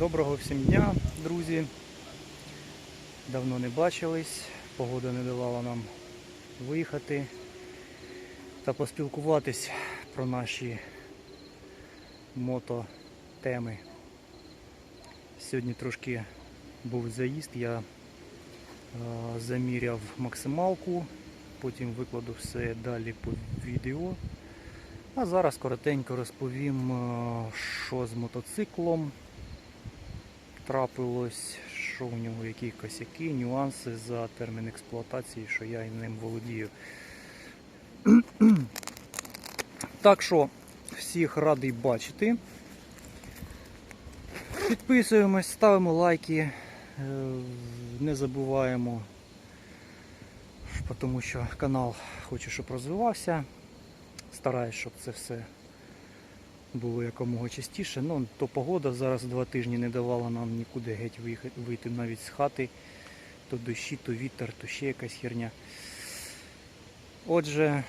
Доброго всім дня, друзі. Давно не бачились, погода не давала нам виїхати та поспілкуватись про наші мототеми. Сьогодні трошки був заїзд, я е, заміряв максималку, потім викладу все далі по відео. А зараз коротенько розповім, е, що з мотоциклом трапилось, що в нього, які косяки, нюанси за термін експлуатації, що я ним володію. Так що всіх радий бачити. Підписуємось, ставимо лайки, е, не забуваємо, тому що канал хочу, щоб розвивався. Стараюсь, щоб це все було якомога частіше. Ну, то погода зараз два тижні не давала нам нікуди геть вийти навіть з хати. То дощі, то вітер, то ще якась херня. Отже,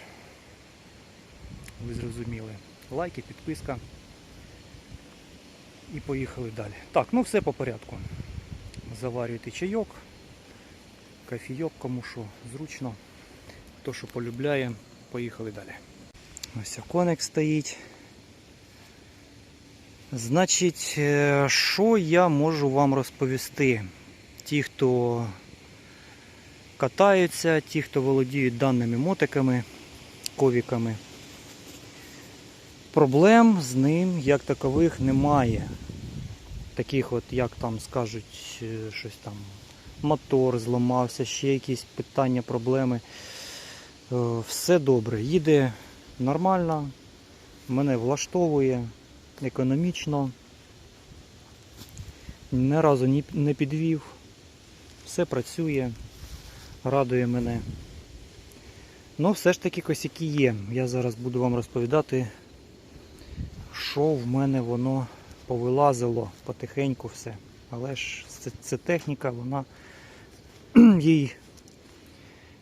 ви зрозуміли. Лайки, підписка. І поїхали далі. Так, ну все по порядку. Заварюйте чайок, кофійок, кому що зручно. Хто що полюбляє, поїхали далі. Ось коник стоїть. Значить, е, що я можу вам розповісти? Ті, хто катаються, ті, хто володіють даними мотиками, ковіками. Проблем з ним як такових немає. Таких от, як там скажуть, е, щось там, мотор зламався, ще якісь питання, проблеми. Е, Все добре, їде нормально, мене влаштовує економічно. Ні разу не підвів. Все працює, радує мене. Ну, все ж таки косяки є. Я зараз буду вам розповідати, що в мене воно повилазило потихеньку все. Але ж це, це техніка, вона їй,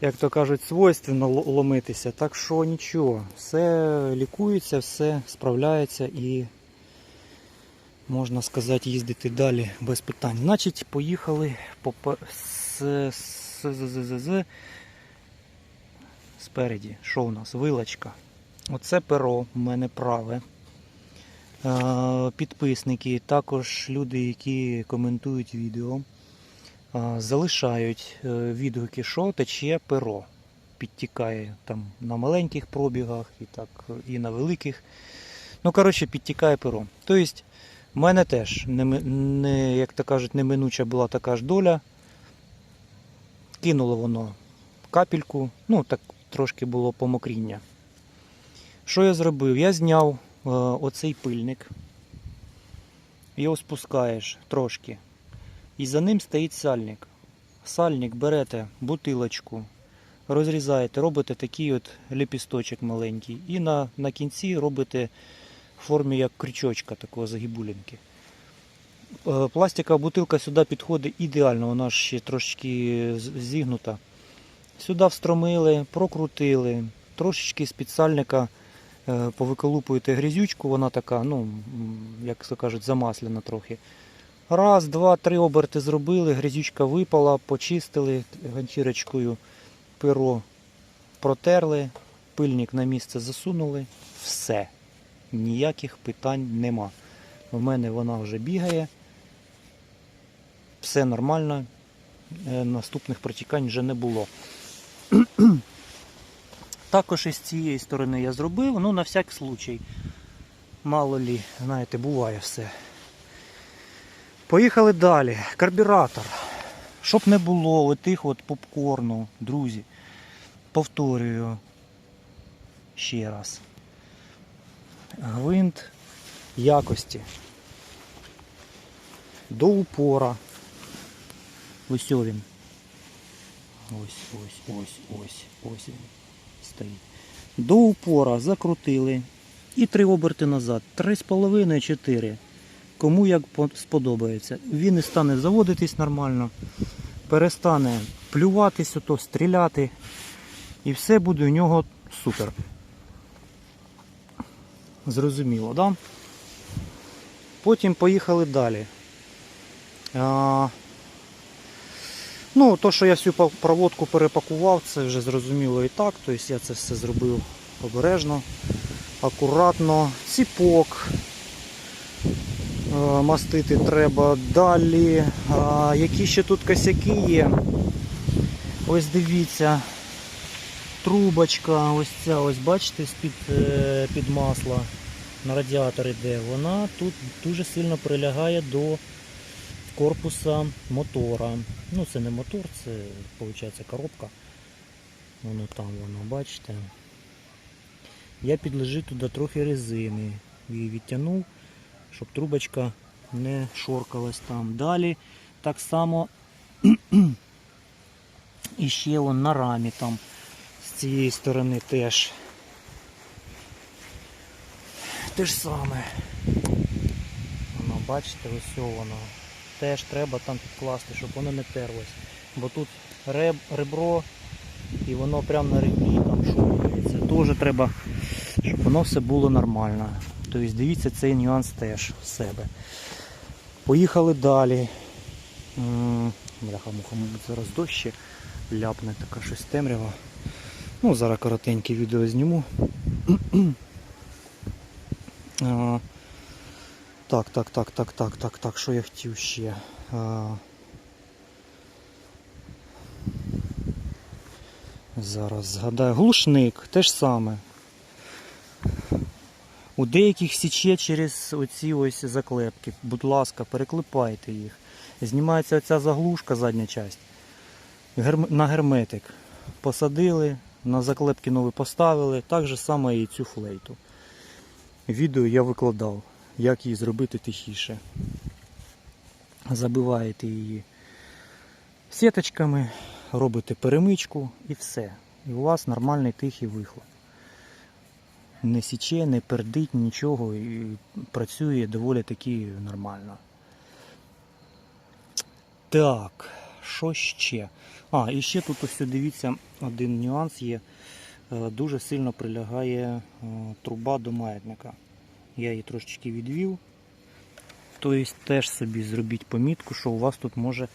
як то кажуть, свойственно ломитися. Так що нічого, все лікується, все справляється і можна сказати, їздити далі без питань. Значить, поїхали по по- з, з, спереді. Що у нас? Вилочка. Оце перо в мене праве. Підписники, також люди, які коментують відео, залишають е, відгуки, що тече перо. Підтікає там на маленьких пробігах і так і на великих. Ну, коротше, підтікає перо. Тобто, у мене теж, не, не, як то кажуть, неминуча була така ж доля. Кинуло воно капельку, ну так трошки було помокріння. Що я зробив? Я зняв е, оцей пильник. Його спускаєш трошки. І за ним стоїть сальник. Сальник берете бутилочку, розрізаєте, робите такий от лепісточок маленький. І на, на кінці робите в формі як крючочка такого загибулінки. Е, Пластикова бутилка сюди підходить ідеально, вона ще трошки з- зігнута. Сюди встромили, прокрутили, трошечки з підсальника е, повиколупуєте грязючку, вона така, ну, як то кажуть, замасляна трохи. Раз, два, три оберти зробили, грязючка випала, почистили ганчірочкою перо протерли, пильник на місце засунули, все ніяких питань нема. У мене вона вже бігає. Все нормально. е, Наступних протікань вже не було. Також із цієї сторони я зробив, ну на всяк случай. Мало лі, знаєте, буває все. Поїхали далі. Карбюратор. Щоб не було отих от попкорну, друзі. Повторюю ще раз гвинт якості до упора. Ось він. Ось, ось, ось, ось, ось він стоїть. До упора закрутили. І три оберти назад. Три з половиною, чотири. Кому як сподобається. Він і стане заводитись нормально, перестане плюватись, ото, стріляти. І все буде у нього супер. Зрозуміло, да? Потім поїхали далі. А, ну, то, що я всю проводку перепакував, це вже зрозуміло і так. Тобто я це все зробив обережно, акуратно. Ціпок е, мастити треба. Далі. А, які ще тут косяки є? Ось дивіться. Трубочка, ось ця, ось бачите, з-під е, під масла на радіатор іде. Вона тут дуже сильно прилягає до корпуса мотора. Ну, це не мотор, це виходить коробка. Воно там воно, бачите. Я підложив туди трохи резини. Її відтягнув, щоб трубочка не шоркалась там. Далі так само і ще вон на рамі там цієї сторони теж. Те ж саме. Воно, бачите, ось воно. Теж треба там підкласти, щоб воно не терлось. Бо тут реб, ребро і воно прямо на ребрі там шумається. Теж треба, щоб воно все було нормально. Тобто дивіться цей нюанс теж в себе. Поїхали далі. Бляха, муха, зараз дощ ляпне така щось темрява. Ну, зараз коротеньке відео зніму. Так, так, так, так, так, так, так, що я хотів ще. А, зараз згадаю. Глушник, те ж саме. У деяких січе через оці ось заклепки. Будь ласка, переклепайте їх. Знімається оця заглушка, задня часть. На герметик. Посадили, на заклепки нові поставили. Так же само і цю флейту. Відео я викладав, як її зробити тихіше. Забиваєте її сіточками, робите перемичку і все. І у вас нормальний тихий вихлоп. Не січе, не пердить нічого і працює доволі таки нормально. Так, що ще? А, і ще тут ось дивіться, один нюанс є. Е, Дуже сильно прилягає е, труба до маятника. Я її трошечки відвів. Тобто теж собі зробіть помітку, що у вас тут може,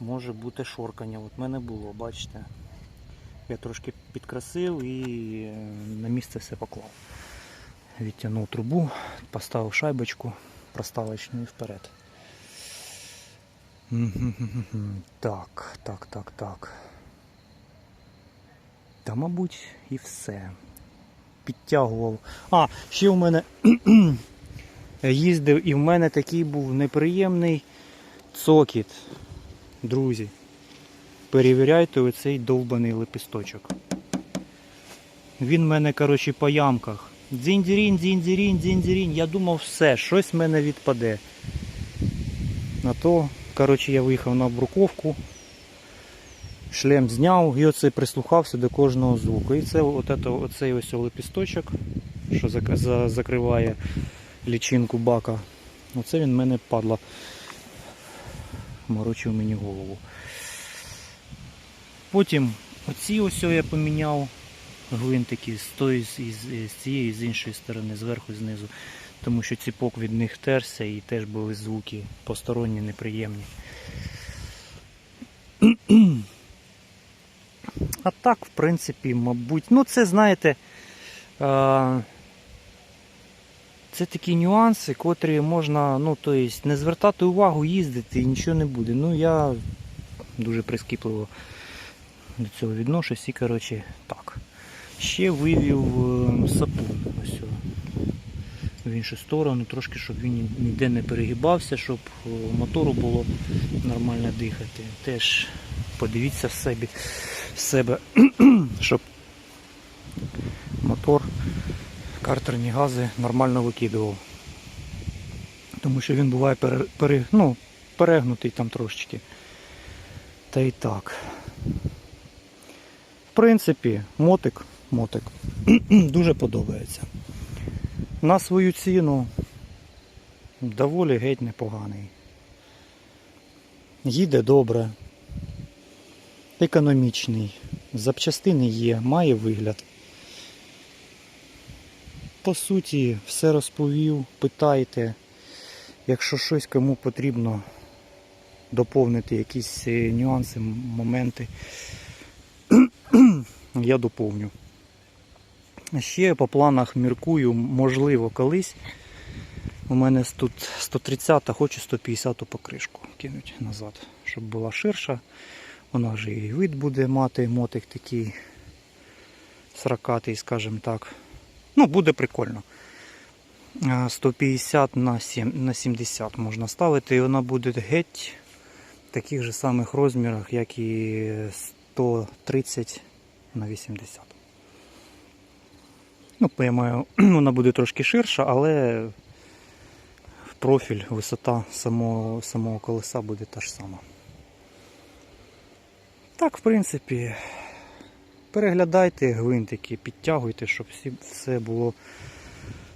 може бути шоркання. От мене було, бачите. Я трошки підкрасив і е, на місце все поклав. Відтягнув трубу, поставив шайбочку проставочну і вперед. Так, так, так, так. Та, мабуть, і все. Підтягував. А, ще в мене їздив і в мене такий був неприємний цокіт. Друзі. Перевіряйте оцей довбаний лепісточок. Він в мене, коротше, по ямках. Дзінь-дзірінь, дзінь-дзірінь, дзінь-дзірінь. Я думав, все, щось в мене відпаде. На то, коротше, я виїхав на бруковку, шлем зняв і оце прислухався до кожного звуку. І це от ето, оцей ось лепісточок, що закриває лічинку бака. Оце він в мене падла. Морочив мені голову. Потім оці ось я поміняв гвинтики з тої з, із, з цієї з іншої сторони, зверху знизу. Тому що ціпок від них терся і теж були звуки посторонні, неприємні. А так, в принципі, мабуть, ну це знаєте. Це такі нюанси, котрі можна, ну, то не звертати увагу, їздити і нічого не буде. Ну, я дуже прискіпливо до цього відношусь і, коротше, так. Ще вивів е, сапун в іншу сторону, трошки, щоб він ніде не перегибався, щоб е, мотору було нормально дихати. Теж подивіться в себе, в себе щоб мотор картерні гази нормально викидував. Тому що він буває пере, пере, ну, перегнутий там трошечки. Та і так. В принципі, мотик, мотик дуже подобається. На свою ціну доволі геть непоганий. Їде добре, економічний, запчастини є, має вигляд. По суті, все розповів, питайте. Якщо щось кому потрібно, доповнити якісь е, нюанси, моменти, я доповню. Ще по планах міркую, можливо, колись. У мене тут 130, хочу 150 покришку кинуть назад, щоб була ширша. Вона вже і вид буде мати, мотик такий сракатий, скажімо так. Ну, буде прикольно. 150 на, 7, на 70 можна ставити, і вона буде геть в таких же самих розмірах, як і 130 на 80. Ну, я маю, вона буде трошки ширша, але профіль, висота самого, самого колеса буде та ж сама. Так, в принципі, переглядайте гвинтики, підтягуйте, щоб всі, все було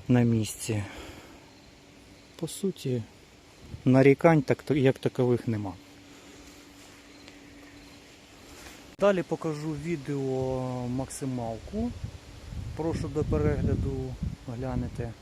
на місці. По суті, нарікань так, як такових нема. Далі покажу відео максималку. Прошу до перегляду глянете.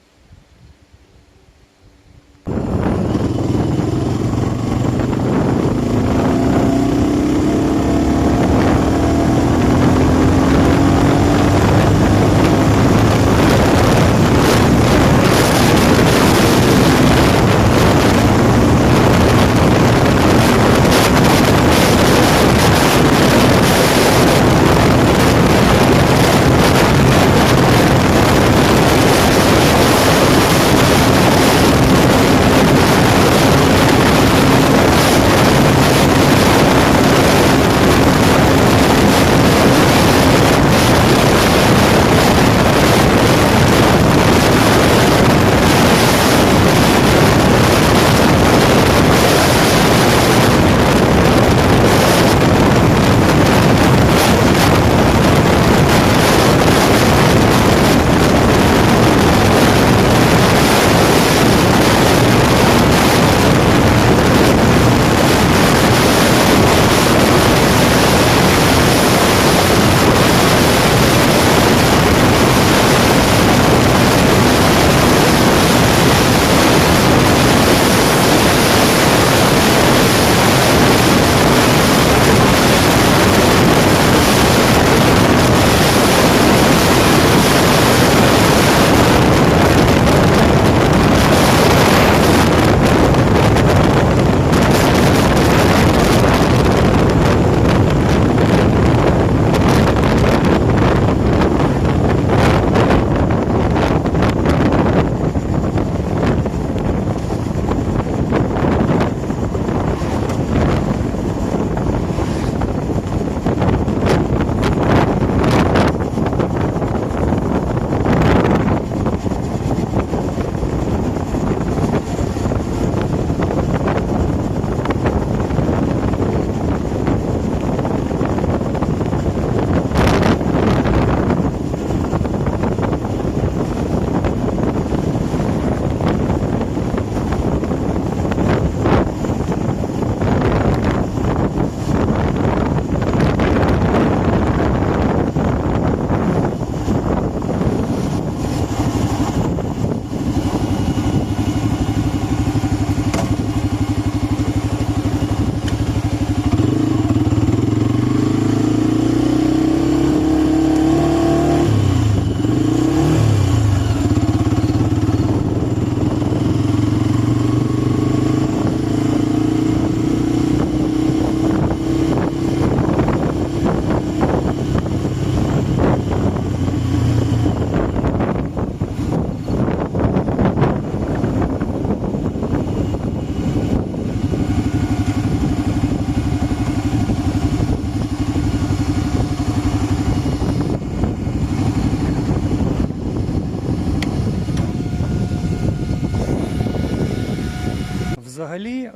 Взагалі, е,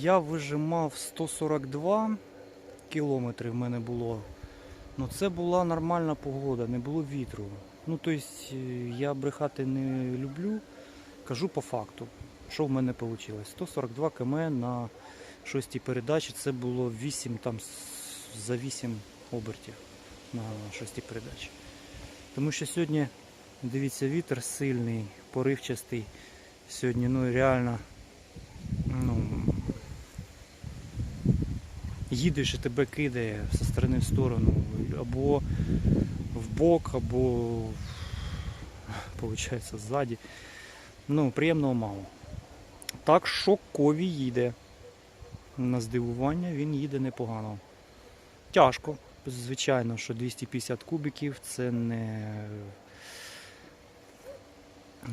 я вижимав 142 кілометри в мене було. Ну це була нормальна погода, не було вітру. Ну тобто я брехати не люблю. Кажу по факту, що в мене вийшло. 142 км на шостій передачі. Це було 8 там за 8 обертів на шостій передачі. Тому що сьогодні, дивіться, вітер сильний, поривчастий. Сьогодні ну реально ну, їдеш і тебе кидає зі сторони в сторону, або в бок, або виходить, ззаді. Ну, приємного мало. Так що кові їде. На здивування він їде непогано. Тяжко, звичайно, що 250 кубиків це не.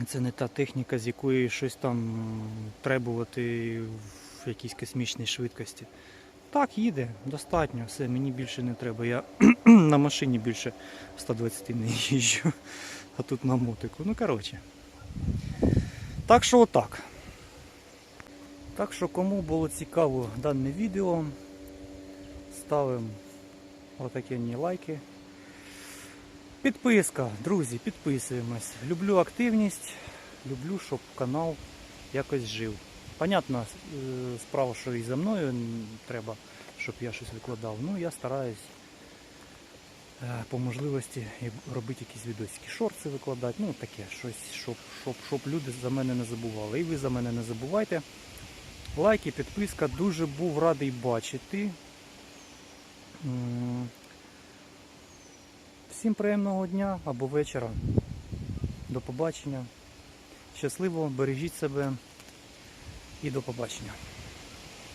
Це не та техніка, з якої щось там требувати в якійсь космічній швидкості. Так, їде, достатньо, все, мені більше не треба. Я на машині більше 120 не їжджу, а тут на мотику. Ну, коротше. Так що отак. Так що кому було цікаво дане відео, ставимо отакі лайки. Підписка, друзі, підписуємось. Люблю активність, люблю, щоб канал якось жив. Понятно, е, справа, що і за мною треба, щоб я щось викладав. Ну, я стараюсь е, по можливості робити якісь відосики. Шорти викладати, ну таке, щось, щоб, щоб, щоб люди за мене не забували. І ви за мене не забувайте. Лайки, підписка, дуже був радий бачити. Всім приємного дня або вечора. До побачення. Щасливо, бережіть себе і до побачення.